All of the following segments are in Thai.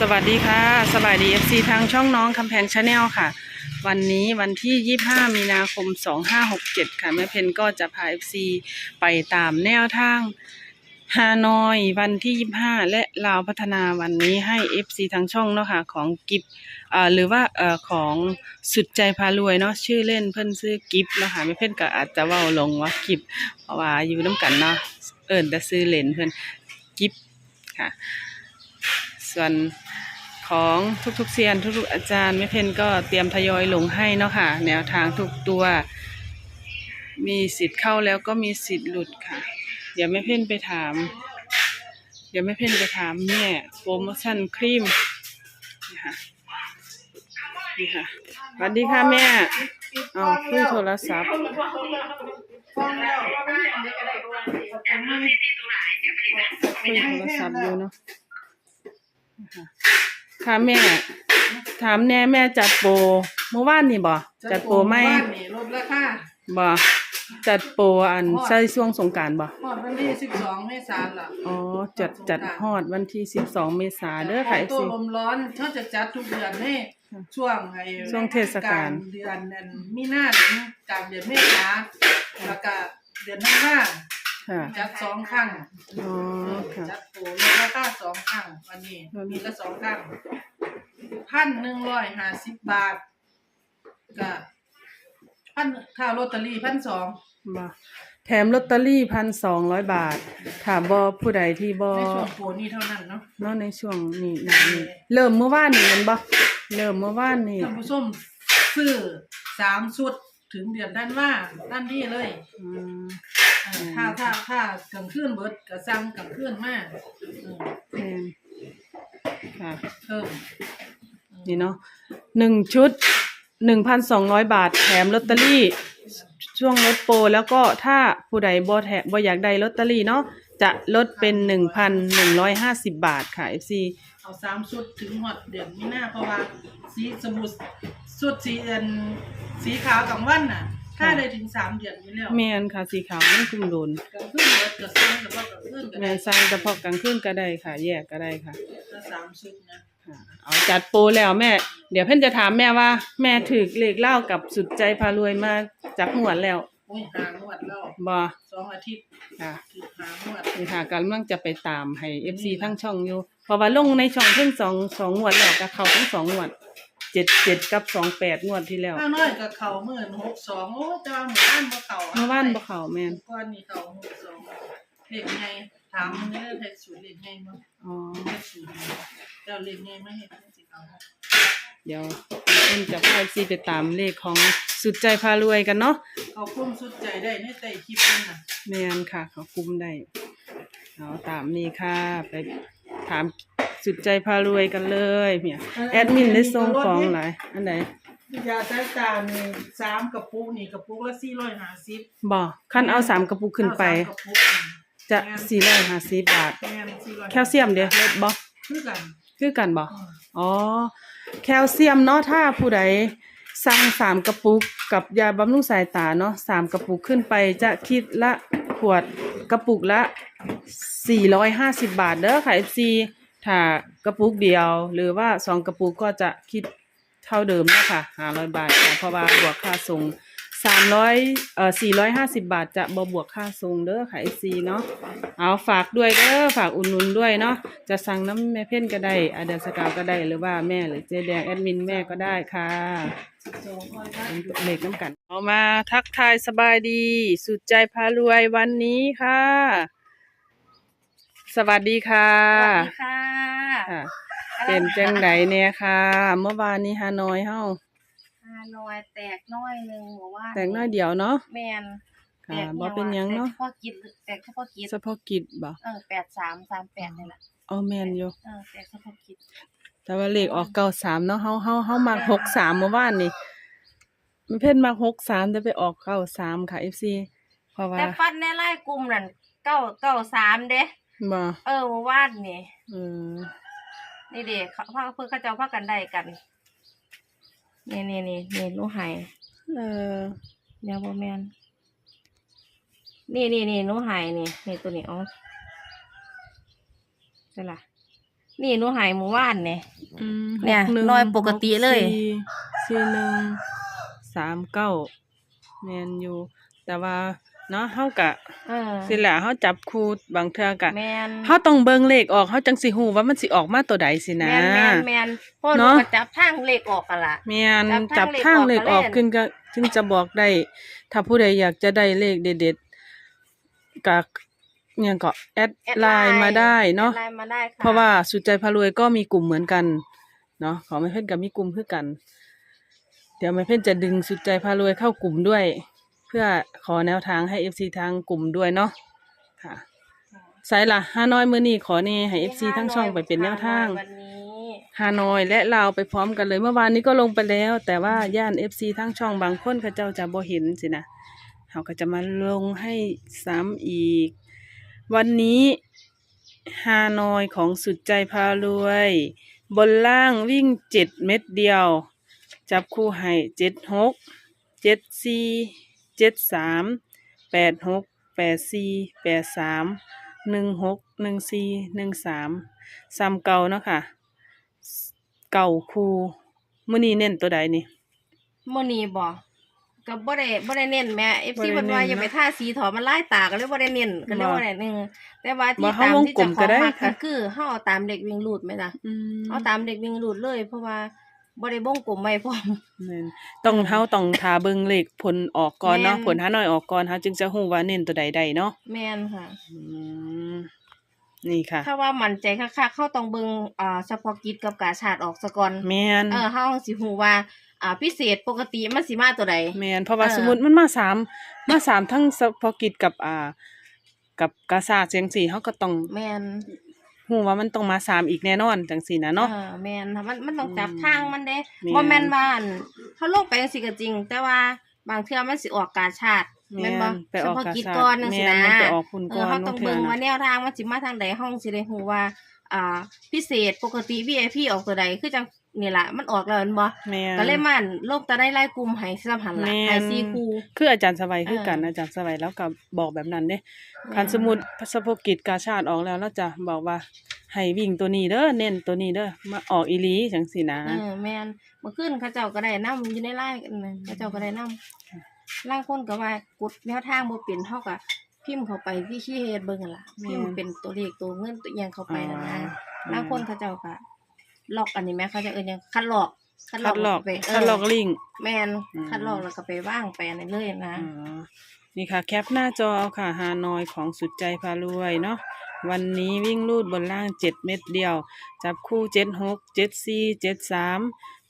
สวัสดีค่ะสวัสดี FC ทางช่องน้องคำแพงชาแนลค่ะ วันนี้วันที่ 25 มีนาคม 2567 ค่ะ แม่เพนก็จะพา FC ไปตามแนวทางฮานอยวันที่ 25 และลาวพัฒนาวันนี้ให้ FC ทางช่องเนาะค่ะของกิฟหรือว่าอของสุดใจพารวยเนาะชื่อเล่นเพิ่นซื้อกิฟเนาะค่ะแม่เพนก็อาจจะว้าลงว่ากิฟเพราะว่าอยู่น้ำกันเนาะเอิ้นแต่ซื้อเล่นเพิ่นกิฟค่ะ ส่วนของทุกๆเซียนทุกๆอาจารย์แม่เพนก็เตรียมทยอยลงให้เนาะค่ะ แนวทางทุกตัว มีสิทธิ์เข้าแล้วก็มีสิทธิ์หลุดค่ะ เดี๋ยวแม่เพนไปถาม เดี๋ยวแม่เพนไปถามแม่โปรโมชั่นครีมนี่ค่ะนี่ค่ะสวัสดีค่ะแม่เอาคุยโทรศัพท์คุยโทรศัพท์อยู่เนาะนะ คะค่ะแม่ ถามแน่แม่จัดโปรเมื่อวานนี่บ่จัดโปรไหมบ้านนี่ลดราคาบ่จัดโปรอันใส่ช่วงสงกรารบ่ฮอดวันที่สิบสองเมษายนล่ะอ๋อจัดจัดฮอดวันที่สิบสองเมษาเด้อค่ะตัวสิลมร้อนเขาจะจัดทุกเดือนนี่ค่ะช่วงไอ้ช่วงเทศกาลลงเดือนนั้นมีนาถึงกลางเดือนเมษาแล้วก็เดือนธันวาค่ะจัดสองครั้งอ๋อค่ะจัด นนี้มีละสองครั้งพันหนึ่งร้อยห้าสิบบาทก็พันค่าลอตเตอรี่พันสองบ่แถมลอตเตอรี่พันสองร้อยบาท ถามบ่ผู้ใดที่บ่ในช่วงโปรนี้เท่านั้นเนาะเนาะในช่วงนี้นี้นี้เริ่มเมื่อวานนี่แมันบ่เริ่มเมื่อวานนี่ท่านผู้ชมซื้อสามชุดถึงเดือนด้านว่าด้านนี้เลยอืม เออถ้าถ้าถ้ากลางคืนเบิดก็สั่งกลางคืนมาเออแม่น ค่ะเพิ่มนี่เนาะหนึ่งชุดหนึ่งพันสองร้อยบาทแถมลอตเตอรี่ ช่วงลดโปรแล้วก็ถ้าผู้ใดบ่แถมบ่อยากได้ลอตเตอรี่เนาะจะลดเป็นหนึ่งพันหนึ่งร้อยห้าสิบบาทค่ะ FC เอาสามชุดถึงหมดเดือนมีนาเพราะว่าสีสมุดชุดสีเดือนสีขาวกลางวันน่ะ ถ้าได้ถึงสามเดือนอยู่แล้วแม่นค่ะสีขาวมันคุมโดนกลางคืนเบิดก็สั่งแต่ว่ากลางคืนก็แม่ได้นสั่งเฉพาะกลางคืนก็ได้ค่ะ แยกก็ได้ค่ะถ้าสามชุดนะค่ะเอาจัดโปรแล้วแม่ เดี๋ยวเพิ่นจะถามแม่ว่า แม่ถือเลขเล่ากับสุดใจพารวยมาจากหวนแล้วโอ้ยหางวดแล้วบ่สองอาทิตย์ค่ะคือหางวดนี่ค่ะกำลังจะไปตามให้ FC ทั้งช่องอยู่เพราะว่าลงในช่องเพิ่งสองสองงวดแล้วก็เข้าทั้งสองงวด เจ็ดเจ็ดกับสองแปดงวดที่แล้วข้างน้อยกับเขาหมื่นหกสองโอ้แต่ว่าหมู่บ้านบ่เขาะเมื่อวานบ่เข้าแม่นก้อนนี่เขาหกสองเล็กไงถามมึงเนี่ยเฮ็ดสูตรเล็กไงมั้งอ๋อเฮ็ดสูตรเจ้าเล็กไงมาเฮ็ดจังสิเขาเดี๋ยวเพิ่นจะพา FC ไปตามเลขของสุดใจพารวยกันเนาะเขาคุ้มสุดใจได้ในใต้คลิปเพิ่นน่ะแม่นค่ะ เขาคุมได้เอาตามนี้ค่ะไป ถามสุดใจพารวยกันเลยเนี่ยแอดมินได้ส่งของหลายอันไหนยาสายตานี่สามกระปุกนี่กระปุกละ450บ่ขั้นเอาสามกระปุกขึ้นไปเอาสามกระปุกจะสี่ร้อยห้าสิบบาทแม่น450แคลเซียมเด้อลดบ่คือกันคือกันบ่อืมอ๋อ แคลเซียมเนาะถ้าผู้ใดสั่งสามกระปุกกับยาบำรุงสายตาเนาะสามกระปุกขึ้นไปจะคิดละ ขวดกระปุกละ 450 บาทเด้อค่ะ FC ถ้ากระปุกเดียว หรือว่าสองกระปุกก็จะคิดเท่าเดิมเนะค่ะห้าร้อยบาทค่ะเพราะว่าบวกค่าส่ง สามร้อยเอ่อสี่ร้อยห้าสิบบาทจะบ่บวกค่าส่งเด้อค่ะ FC เนาะเอาฝากด้วยเด้อฝากอุ่นนุนด้วยเนาะจะสั่งน้ำแม่เพ่นก็ได้อาเดนสกาวก็ได้หรือว่าแม่หรือเจ๊แดงแอดมินแม่ก็ได้ค่ะสองร้อยบาทเป็นเลขน้ำกันเอามาทักทายสบายดี สุดใจพารวยวันนี้ค่ะ สวัสดีค่ะสวัสดีค่ะค่ะเป็นจังไดเนี่ยค่ะ เมื่อวานนี้ฮานอยเฮา ฮานอยแตกน้อยหนึ่งบอกว่าแต่งน้อยเดียวเนาะแมนค่ะบ่เป็นหยังเนาะแตกเฉพาะกิจแตกเฉพาะกิจเฉพาะกิจบ่เออแปดสามสามแปดนี่แหละเอาแม่นอยู่เออแตกเฉพาะกิจแต่ว่าเลขออกเก้าสามเนาะเฮาเฮาเฮามักหกสามเมื่อวานนี่มันเพิ่นมักหกสามแต่ไปออกเก้าสามค่ะ FC เพราะว่าแต่ฟันในไล่กลุ่มนั่นเก้าเก้าสามเด้บ่เออเมื่อวานนี่เออนี่เด็กเขาพาเพื่อเขาเจ้าพากันได้กัน นี่นี่นี่นี่หนูใหายเออเดี๋ยวบ่แมนนี่นี่นี่หนูใหายนี่นี่ตัวนี้อ๋อใช่ล่ะนี่หนูหายหมู่บ้านเนี่ย อืมเนี่ยหกหงรอยปกติเลย หสี่สี่หนึ่งสามเก้าแมนอยู่ แต่ว่า เนาะเฮากะเออสิแหละเฮาจับคู่บางเทื่อกะแมนเฮาต้องเบิ่งเลขออกเฮาจังสิฮู้ว่ามันสิออกมาตัวใดสิแมนะ นแมนแมนเพราะหนูเนาะ ก็จับทางเลขออกกันล่ะแม่นจัจับบทาทางงเลเลขขออออกกขึ้นก็ถึงจะบอกได้ ถ้าผู้ใดอยากจะได้เลขเด็ดๆก็เนี่ยก็แอดแอดไลน์มาได้เนาะ แอดไลน์มาได้ค่ะเพราะว่าสุดใจพารวยก็มีกลุ่มเหมือนกันเนาะของแม่เพ่นกับมีกลุ่มคือกัน เดี๋ยวแม่เพ่นจะดึงสุดใจพารวยเข้ากลุ่มด้วย เพื่อขอแนวทางให้เอฟซีทางกลุ่มด้วยเนาะค่ะใส่ละฮานอยมือนี้ขอนี่ให้เอฟซีทั้งช่องไปเป็นแนวทางวันนี้ฮานอยและลาวไปพร้อมกันเลยเมื่อวานนี้ก็ลงไปแล้ว แต่ว่าย่านเอฟซีทั้งช่องบางคนเขาเจ้าจะบ่เห็นสินะเขาก็จะมาลงให้ซ้ำอีก วันนี้ฮานอยของสุดใจพารวย บนล่างวิ่งเจ็ดเม็ดเดียว จับคู่ให้เจ็ดหกเจ็ดสี่ เจ็ดสามแปดหกแปดสี่แปดสามหนึ่งหกหนึ่งสี่หนึ่งสามซ้ำเก่าเนาะค่ะ เก่าคูมื่อนี้เน้นตัวใดนี่มื้อนี้บ่ก็บ่ได้บ่ได้เน้นแม่บ่ FC ได้เพิ่นว่าเน้นอย่าไปเนาะทาสีถอมันลายตาก็เลยบ่ได้เน้นก็เลยบ่บ่ได้นึงแต่ว่าบ่ที่เฮาตามวงที่กลเจะมขก็องได้มักค่ะก็คือเฮาเอาตามเด็กวิ่งรูดไหมล่ะอืมเอาตามเด็กวิ่งรูดเลย เพราะว่า บ่ได้วงกลมไว้พร้อม แม่นต้องเฮาต้องทาเบิ่งเลขผลออกก่อนเนาะแม่น ผลหาหน่อยออกก่อนเฮาจึงจะฮู้ว่าเน้นตัวใดใดเนาะแม่นค่ะ อืมนี่ค่ะ ถ้าว่ามั่นใจคักๆเขาต้องเบิ่งอ่าเฉพาะกิจกับกาชาติออกซะก่อน แม่นเออเฮาสิฮู้ว่า อ่า พิเศษปกติมันสิมาตัวใด แม่นเพราะว่าเออ สมมุติมันมาสามมาสามทั้งเฉพาะกิจกับอ่า กับกาซาดจังซี่เฮาก็ต้อง แม่น ฮู้ว่ามันต้องมาสามอีกแน่นอนจังซี่นะเนาะออแม่นค่ะมันมันต้องจับอืมทางมันเด้แม่นบ่แม่นว่าอั่นเขาลงไปจังซี่ก็จริง แต่ว่าบางเทื่อมันสิออกกาชาติแม่นบ่ไปออกเฉพาะกากิจซาดก่อนจังซี่แม่นะนไปออกคุณเอก่ออนเขาต้องทื่เบิ่งนะว่าแนวทางมันสิมาทางใดห้องสิได้ฮู้ว่า อ่า พิเศษปกติ VIP ออกตัวใดคือจัง นี่ล่ะมันออกแล้วแม่นบ่แม่นก็เลยมันลงตาได้ไล่กลุ่มให้สำหันละแม่น ให้ซีคูคืออาจารย์สบายคือเออกันอาจารย์สบายแล้วก็บอกแบบนั้นเด้คันสมมุติพสพกิจกาชาติออกแล้วแล้วจะบอกว่าให้วิ่งตัวนี้เด้อเน้นตัวนี้เด้อมาออกอีหลีจังซี่นะ เออแม่นเมื่อคืนเขาเจ้าก็ได้นํอยู่ในไล่กันนะเขาเจ้าก็ได้นํล่างคนก็ว่ากดแนวทางบ่เป็นเท่ากับพิมพ์เข้าไปที่ขี้เฮ็ดเบิ่งกันล่ะพิมพ์เป็นตัวเลขตัวเงินตัวอิหยังเข้าไปนั่นนะล่างคนเขาเจ้าก็ ล็อกอันนี้แม่เขาจะเอิ้นหยังคัดลอกคัดลอกไปเคัดลอกลิงก์แม่นอืมคัดลอกแล้วก็ไปว่างไปอันนั้นเลยนะอ๋อนี่ค่ะ แคปหน้าจอเอาค่ะฮานอยของสุดใจพารวยเนาะวันนี้วิ่งลูดบนล่างเจ็ดเม็ดเดียว จับคู่เจ็ดหกเจ็ดสี่เจ็ดสาม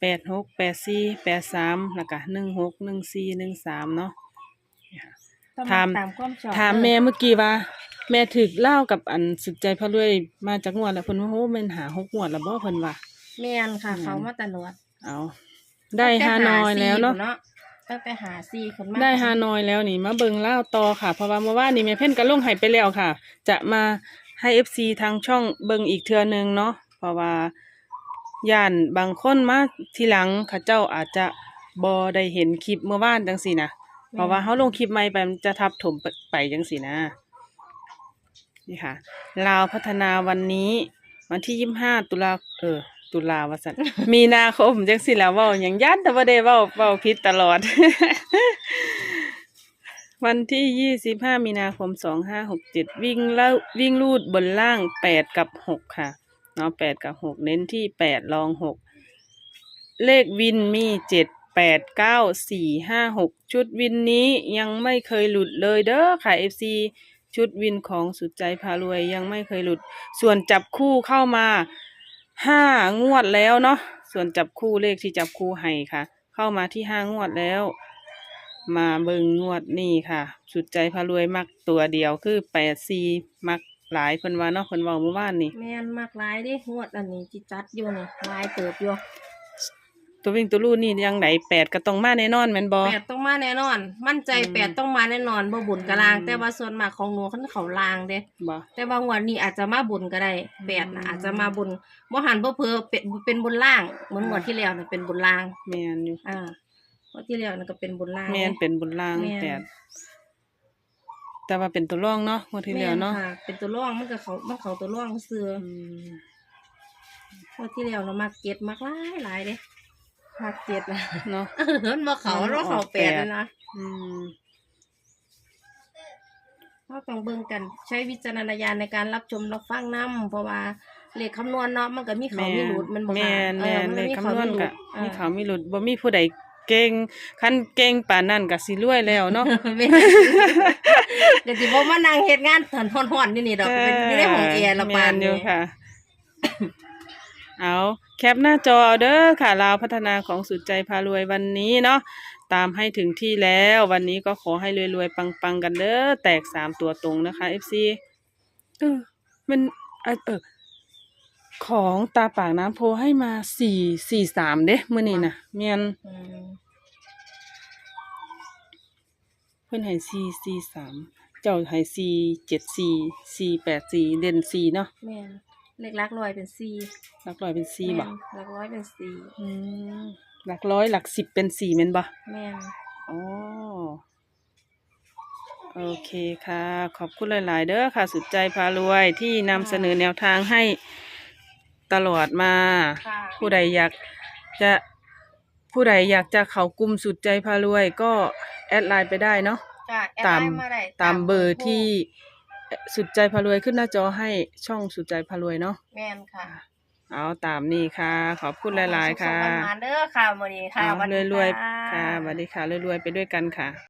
แปดหกแปดสี่แปดสามแล้วก็หนึ่งหกหนึ่งสี่หนึ่งสามเนาะต้อง ถาม ตามความชอบถามแม่เมื่อกี้ว่า แม่ถึกเล่ากับอันสุดใจพารวยมาจากงวดแล้วเพิ่นว่าโอ้แม่นหาหกงวดแล้วบ่เพิ่นว่า แม่นค่ะ อืม เขามาตลอดเอาได้ฮานอยแล้วเนาะตั้งแต่หาซีคนมาได้ฮานอยแล้วนี่มาเบิงเล่าวต่อค่ะ เพราะว่าเมื่อวานนี่แม่เพ่นก็ลงให้ไปแล้วค่ะ จะมาให้ FC ทางช่องเบิงอีกเทื่อนึงเนาะเพราะว่าย่านบางคนมาทีหลังเขาเจ้าอาจจะบ่ได้เห็นคลิปเมื่อวานจังซี่นะ เพราะว่าเฮาลงคลิปใหม่ไปมันจะทับถมไปไปจังซี่นะ นี่ค่ะลาวพัฒนาวันนี้ วันที่ยี่สิบห้าตุลาเออ ตุลาวสันมีนาคมจังสิแล้วเว้าอย่างยันแต่ว่าได้เว้าเว้าผิดตลอด วันที่ยี่สิบห้ามีนาคมสองห้าหกเจ็ดวิ่งแล้ววิ่งลูดบนล่างแปดกับหกค่ะเนาะแปดกับหกเน้นที่แปดรองหกเลขวินมีเจ็ด แปดเก้าสี่ห้าหกชุดวินนี้ยังไม่เคยหลุดเลยเด้อค่ะเอฟซีชุดวินของสุดใจพารวยยังไม่เคยหลุด ส่วนจับคู่เข้ามาห้างวดแล้วเนาะส่วนจับคู่เลขที่จับคู่ให้ค่ะ เข้ามาที่ห้างวดแล้ว มาเบิงงวดนี่ค่ะ สุดใจพารวยมักตัวเดียวคือแปดสี่มักหลายเพิ่นว่าเนาะเพิ่นว้าเมื่อวานนี่แม่นมากหลายดิงวดอันนี้จิจัดอยู่นี่หลายเติบอยู่ ตัววิ่งตัวลู่นี่ยังไหนแปดก็ต้องมาแน่นอนแม่นบ่แปดต้องมาแน่นอน มั่นใจอืมแปดต้องมาแน่นอนบ่บุญกะลางอืมแต่ว่าส่วนมากของหนูคันเขาลางเด้บ่แต่บางวันนี้อาจจะมาบุญก็ได้แปดนะอืมอาจจะมาบุญบ่หันบ่เพื่อเป็นเป็นบุญล่างเหมือนงวดที่แล้วน่ะเป็นบุญล่างแม่นอยู่อ่างวดที่แล้วน่ะก็เป็นบุญล่างแม่นด้เป็นบุญล่างแม่นแปดแต่ว่าเป็นตัวร่องเนาะงวดที่แล้วเนาะแม่ค่เป็นตัวร่องมันก็เขามันเขาตัวร่องเสืออืมงวดที่แล้วเรามักเจ็ดมักหลายหลายเด้ มักเจ็ดนะเนาะเออมันบ่เขามันเราอเขาอกแปดแปดเลยนะอืมเราต้องเบิ่งกันใช้วิจารณญาณในการรับชมรับฟังนํเพราะว่าเลขคำนวณเนาะมันก็มีเขามีหลุดมันบ่แมค่ะนเอแมอนมันเลยมีคำเขานวมีณหลุกะดมีเขามีหลุดบ่มีผู้ใดเก่งคันเก่งป่านนั้นก็สิรวยแล้วเนาะแม่นก็สิบ่มานั่งเฮ็ดงานถอนฮ้อนๆนี่นี่ดอกเป็นอยู่ในห้องแอร์ละปานแม่อนี้ยู่ค่ะ เอาแคปหน้าจอเอาเด้อค่ะลาวพัฒนาของสุดใจพารวยวันนี้เนาะตามให้ถึงที่แล้ววันนี้ก็ขอให้รวยๆปังๆกันเด้อแตกสามตัวตรงนะคะ FC เออมันเออเออของตาปากน้ำโพให้มาสี่สี่สามเด้มื้อนี้น่ะเมียนเพิ่อนให้สี่สี่สามเจ้าให้สี่เจ็ดสี่สี่แปดสี่เด่นสี่เนาะแม่น เลขหลักร้อยเป็นสี่หลักร้อยเป็นสี่บ่แม่นหลักร้อยเป็นสี่อืมหลักร้อยหลักสิบเป็นสี่แม่นบ่แม่นอ๋อโอเคค่ะ ขอบคุณหลาย ๆ เด้อค่ะ สุดใจพารวยที่นำเสนอแนวทางให้ตลอดมา ค่ะผู้ใดอยากจะผู้ใดอยากจะเข้ากลุ่มสุดใจพารวยก็แอดไลน์ไปได้เนาะ จ้ะแอดตาม ไลน์มาได้ตามเบอร์ที่ สุดใจพารวยขึ้นหน้าจอให้ช่องสุดใจพารวยเนาะแม่นค่ะ เอาตามนี้ค่ะ ขอบคุณหลาย ๆ ค่ะสุขสันต์วันๆเด้อค่ะมื้อนี้ค่ะเอาสวัสดีรวยค่ะๆค่ะสวัสดีค่ะรวยๆไปด้วยกันค่ะ